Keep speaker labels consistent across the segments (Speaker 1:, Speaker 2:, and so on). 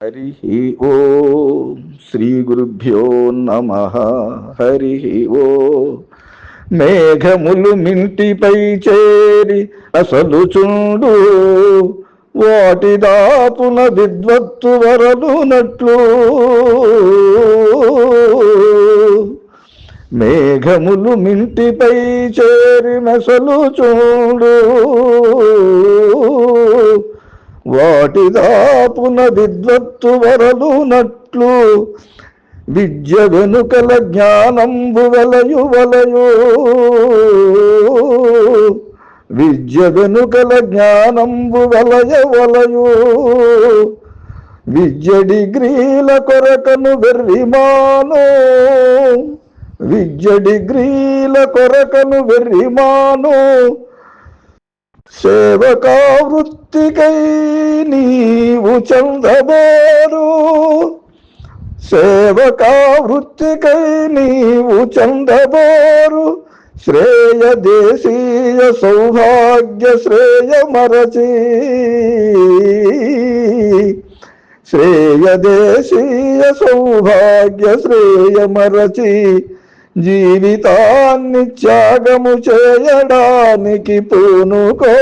Speaker 1: హరి ఓ శ్రీ గురుభ్యో నమ. హరి ఓ. మేఘములు మింటిపై చేరి అసలు చుండు వాటి దాపున విద్వత్తు వరలునట్లు. మేఘములు మింటిపై చేరి మెసలు చూడు వాటి దాపున విద్వత్తు వరలునట్లు విద్య వెనుకల జ్ఞానంబు వలయు వలయు. విద్య వెనుకల జ్ఞానంబు వలయ వలయు. విద్య డిగ్రీల కొరకను వెర్రిమాను. విద్య డిగ్రీల కొరకను వెర్రిమాను. సేవకా వృత్తికై నీవు చందబోరు. సేవకా వృత్తికై నీవు చందబోరు. శ్రేయ దేశీయ సౌభాగ్య శ్రేయ మరచి. శ్రేయ దేశీయ సౌభాగ్య శ్రేయ మరచి. జీవితాన్ని త్యాగము చేయడానికి పూనుకో.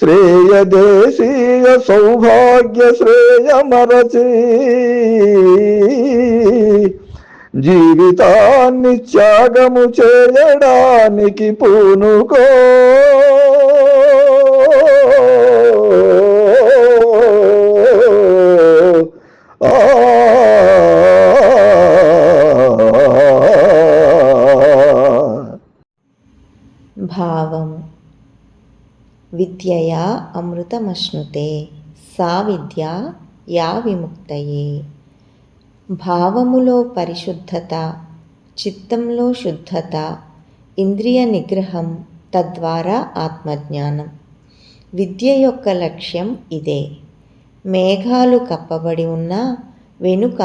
Speaker 1: శ్రేయ దేశీయ సౌభాగ్య శ్రేయ మరచి. జీవితాన్ని త్యాగము చేయడానికి పూనుకో.
Speaker 2: భావము విద్యయా అమృతమశ్నుతే సా విద్య యా విముక్తయే. భావములో పరిశుద్ధత చిత్తంలో శుద్ధత ఇంద్రియ నిగ్రహం తద్వారా ఆత్మజ్ఞానం. విద్య యొక్క లక్ష్యం ఇదే. మేఘాలు కప్పబడి ఉన్న వెనుక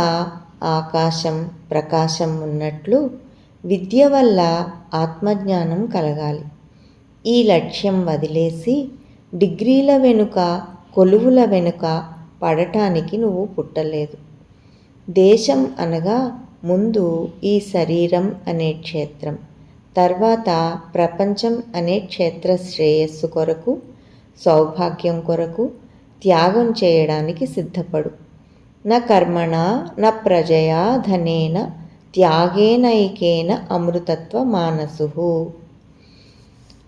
Speaker 2: ఆకాశం ప్రకాశం ఉన్నట్లు విద్య వల్ల ఆత్మజ్ఞానం కలగాలి. ఈ లక్ష్యం వదిలేసి డిగ్రీల వెనుక కొలువుల వెనుక పడటానికి నువ్వు పుట్టలేదు. దేశం అనగా ముందు ఈ శరీరం అనే క్షేత్రం తర్వాత ప్రపంచం అనే క్షేత్ర శ్రేయస్సు కొరకు సౌభాగ్యం కొరకు త్యాగం చేయడానికి సిద్ధపడు. న కర్మణ న ప్రజయా ధనేన త్యాగేనైకేన అమృతత్వ మానసు.